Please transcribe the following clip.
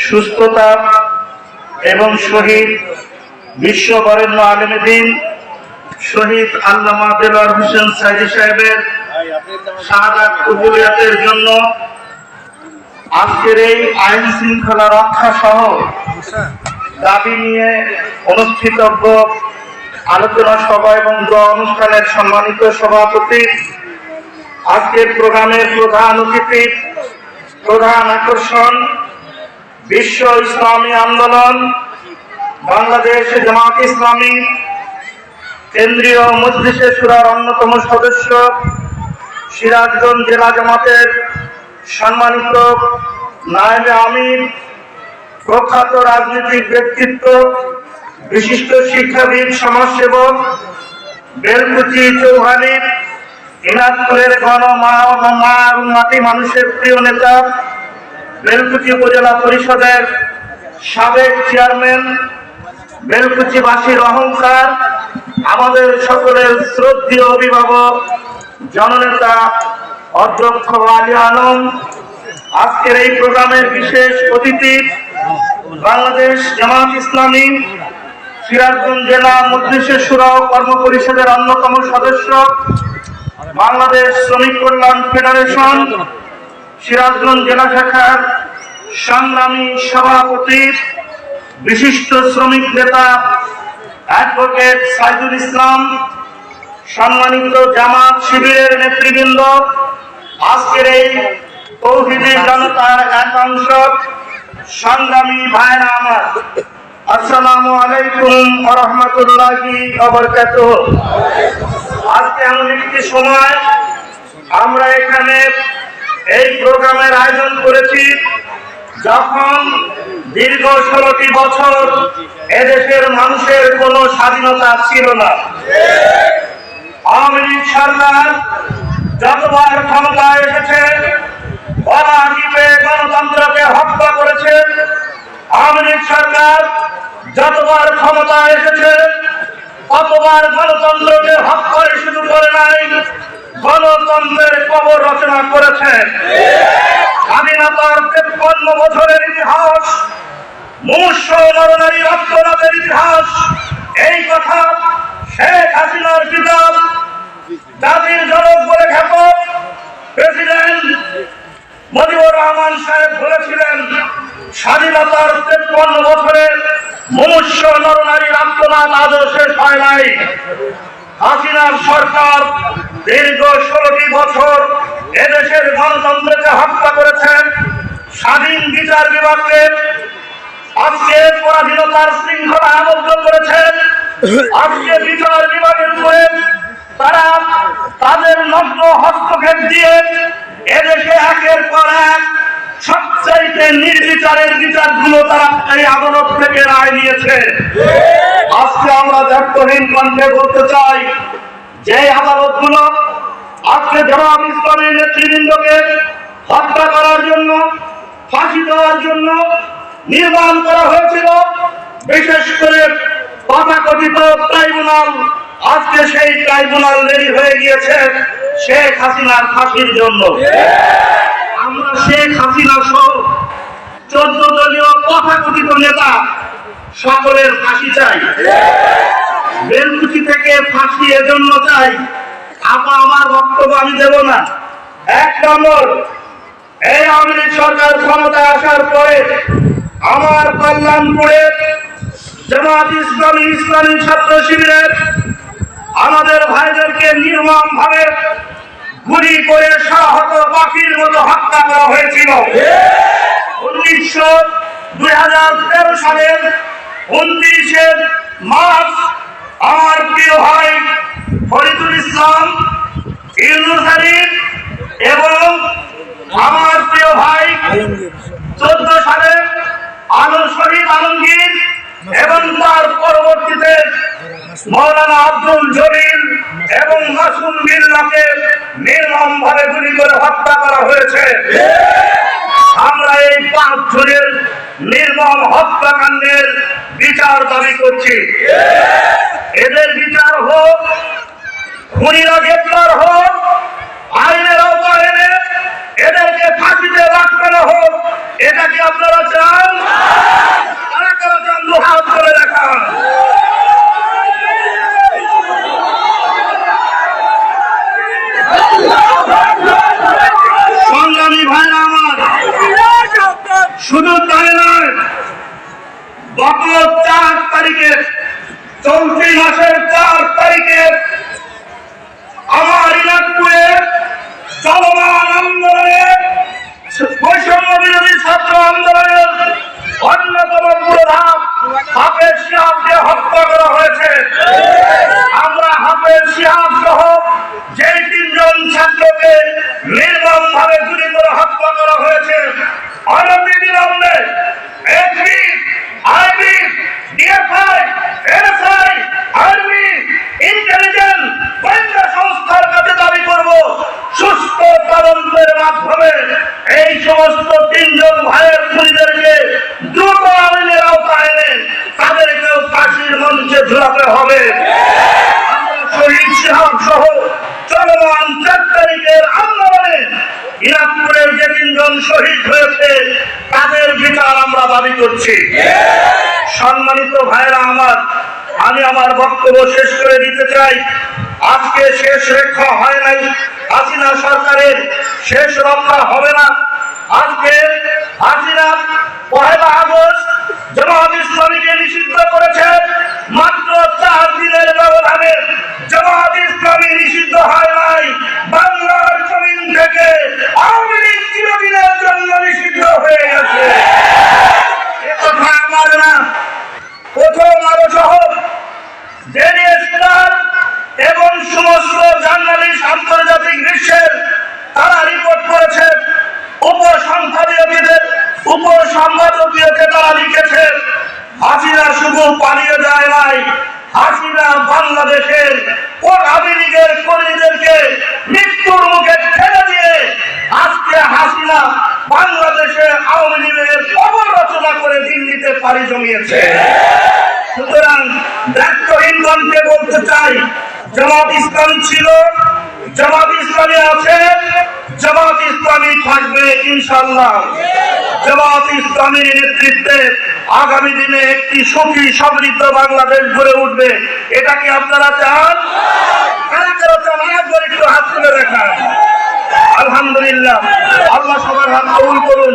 সুস্থতা এবং শহীদ বিশ্ব বরেণ্য আলমদিন শহীদ আল্লামা দেলোয়ার হোসেন সাইদি সাহেবের শাহাদাত কবুলিয়াতের জন্য আজকের এই আইন শৃঙ্খলা রক্ষা সহ দাবি নিয়ে অনুষ্ঠিতব্য আলোচনা সভা এবং দোয়া অনুষ্ঠানের সম্মানিত সভাপতি, আজকের প্রোগ্রামের প্রধান অতিথি প্রধান আকর্ষণ, বিশ্ব ইসলামী আন্দোলন, বাংলাদেশ জামাত ইসলামী, কেন্দ্রীয় মজলিসে সুরার অন্যতম সদস্য, সিরাজগঞ্জ জেলা জামাতের সম্মানিত নায়েবে আমির, প্রখ্যাত রাজনৈতিক ব্যক্তিত্ব, বিশিষ্ট শিক্ষাবিদ, সমাজসেবক, বেলকুচি চৌহানি দিনাজপুরের গণ মা মাটি মানুষের প্রিয় নেতা, বেলকুচি উপজেলা পরিষদের সাবেক চেয়ারম্যান, বেলকুচিবাসীর অহংকার, আমাদের সকলের শ্রদ্ধীয় অভিভাবক, জননেতা অধ্যক্ষ আলী আলম। আজকের এই প্রোগ্রামের বিশেষ অতিথি বাংলাদেশ জামাত ইসলামী, সিরাজগঞ্জ জেলা ও কর্ম পরিষদের অন্যতম সদস্য বাংলাদেশ শ্রমিক কল্যাণ ফেডারেশন সিরাজগঞ্জ জেলা শাখার সংগ্রামী সভাপতি, বিশিষ্ট শ্রমিক নেতা অ্যাডভোকেট সাইদুল ইসলাম, সম্মানিত জামাত শিবিরের নেতৃবৃন্দ, আজকের এই তৌহিদি জনতার একাংশ সংগ্রামী ভাইরা আমার। আসসালামু আলাইকুম রহমতুল্লাহি আজকে এমন একটি সময় আমরা এখানে এই প্রোগ্রামের আয়োজন করেছি, যখন দীর্ঘ ষোলোটি বছর এদেশের মানুষের কোনো স্বাধীনতা ছিল না। আওয়ামী লীগ সরকার যতবার ক্ষমতায় এসেছে অরাজীবে গণতন্ত্রকে হত্যা করেছে। আওয়ামী লীগ সরকার যতবার ক্ষমতায় এসেছে ততবার গণতন্ত্রকে হত্যায় শুরু করে নাই, গণতন্ত্রের কবর রচনা করেছে। স্বাধীনতার তেপ্পন্ন বছরের ইতিহাস মুমূর্ষ নরনারী রক্তনাথের ইতিহাস, এই কথা শেখ হাসিনার কিতাব, জাতির জনক বলে খ্যাত। প্রেসিডেন্ট মুজিবুর রহমান সাহেব বলেছিলেন, স্বাধীনতার তেপ্পন্ন বছরের মনুষ্য নরনারী আত্মনাথ আজও হয় নাই। হাসিনার সরকার দীর্ঘ ষোলোটি বছর এদেশের গণতন্ত্রকে হত্যা করেছেন। স্বাধীন বিচার বিভাগকে আজকে পরাধীনতার শৃঙ্খলা আবদ্ধ করেছেন। আজকে বিচার বিভাগের উপরে তারা তাদের নগ্ন হস্তক্ষেপ দিয়ে এদেশে একের পর এক সবচাইতে নির্বিচারের বিচারগুলো তারা এই আদালত থেকে রায় নিয়েছে। আজকে আমরা দায়িত্বহীন কণ্ঠে বলতে চাই যে আদালতগুলো আজকে জনাব ইসলামী নেতৃবৃন্দকে হত্যা করার জন্য, ফাঁসি দেওয়ার জন্য নির্মাণ করা হয়েছিল, বিশেষ করে তথাকথিত ট্রাইব্যুনাল, আজকে সেই ট্রাইব্যুনাল রেডি হয়ে গিয়েছে শেখ হাসিনার ফাঁসির জন্য। আমরা শেখ হাসিনা সহ চোদ্দ দলীয় তথাকথিত নেতা সকলের ফাঁসি চাই। বেলকুচি থেকে ফাঁসি এজন্য চাই। আপা, আমার বক্তব্য আমি দেব না। এক নম্বর, এই আওয়ামী সরকার ক্ষমতা আসার পরে আমার কল্যাণপুরে জামাত ইসলামী ইসলামী ছাত্র শিবিরের আমাদের ভাইদেরকে নির্মম ভাবে গুলি করে সাহত পাখির মতো হত্যা করা হয়েছিল। উনিশশো দুই হাজার তেরো সালের উনত্রিশে মার্চ আমার প্রিয় ভাই ফরিদুল ইসলাম আলী এবং আমার প্রিয় ভাই চোদ্দ সালে আলম শরীফ আলমগীর এবং তার পরবর্তীতে মৌলানা আব্দুল জলিল এবং মাসুম বিল্লাকে নির্মম ভাবে গুলি করে হত্যা করা হয়েছে। আমরা এই পাঁচ জনের নির্মম হত্যাকাণ্ডের বিচার দাবি করছি। এদের বিচার হোক, খুনিরা গ্রেপ্তার হোক, আইনের আওতায় এনে এদেরকে ফাঁসিতে রাখানো হোক, এটা কি আপনারা চান কারা কারা চান দু হাত করে দেখান সংগ্রামী ভাইরা আমার শুধু তাই নয় গত চার তারিখে চলতি মাসের চার তারিখে আমার ইনাজপুরে চলমান আন্দোলনে বৈষম্য বিরোধী ছাত্র আন্দোলনের অন্যতম প্রধান হাফেজ শিহাবকে হত্যা করা হয়েছে আমরা হাফেজ শিহাব সহ যে তিনজন ছাত্রকে নির্মম ভাবে গুলি করে হত্যা করা হয়েছে অনতি বিলম্বে SP IB DFI NSI army intelligence গোয়েন্দা সংস্থার কাছে দাবি করব সুস্থ তদন্তের মাধ্যমে এই সমস্ত তিনজন ভাইয়ের খুনিদেরকে দ্রুত আইনের আওতায় এনে তাদেরকেও ফাঁসির মঞ্চে হবে। তাদের আমরা দাবি করছি। আমার, আমি আমার বক্তব্য শেষ করে দিতে চাই। আজকে শেষ হয় নাই। সরকারের শেষ রক্ষা হবে না। আজকে হাসিনা পহেলা আগস্ট জামাত ইসলামীকে নিষিদ্ধ করেছে মাত্র চার দিনের ব্যবধানে জামাত ইসলামী নিষিদ্ধ হয় নাই বাংলার জমিন থেকে আওয়ামী লীগ চিরদিনের জন্য নিষিদ্ধ হয়ে গেছে এ কথা আমার না প্রথম আলো সহ ডেলি স্টার এবং সমস্ত জার্নালিস্ট আন্তর্জাতিক বিশ্বের তারা রিপোর্ট করেছে উপসংপাদকীয়দের উপসংপাদকীয়কে তারা লিখেছে হাসিনা শুধু পালিয়ে যায় নাই। হাসিনা বাংলাদেশের ও আওয়ামী লীগের কর্মীদেরকে মৃত্যুর মুখে ঠেলে দিয়ে আজকে হাসিনা বাংলাদেশে আওয়ামী লীগের খবর রচনা করে দিল্লিতে পাড়ি জমিয়েছে। সুতরাং দায়িত্বহীনগণকে বলতে চাই, জামাত ইসলাম ছিল জামাত ইসলামী আছে, জামাত ইসলামী থাকবে ইনশাল্লাহ জামাত ইসলামীর নেতৃত্বে আগামী দিনে একটি সুখী, সমৃদ্ধ বাংলাদেশ গড়ে উঠবে। এটা কি আপনারা চান? আলহামদুলিল্লাহ, আল্লাহ সবার হাত কবুল করুন।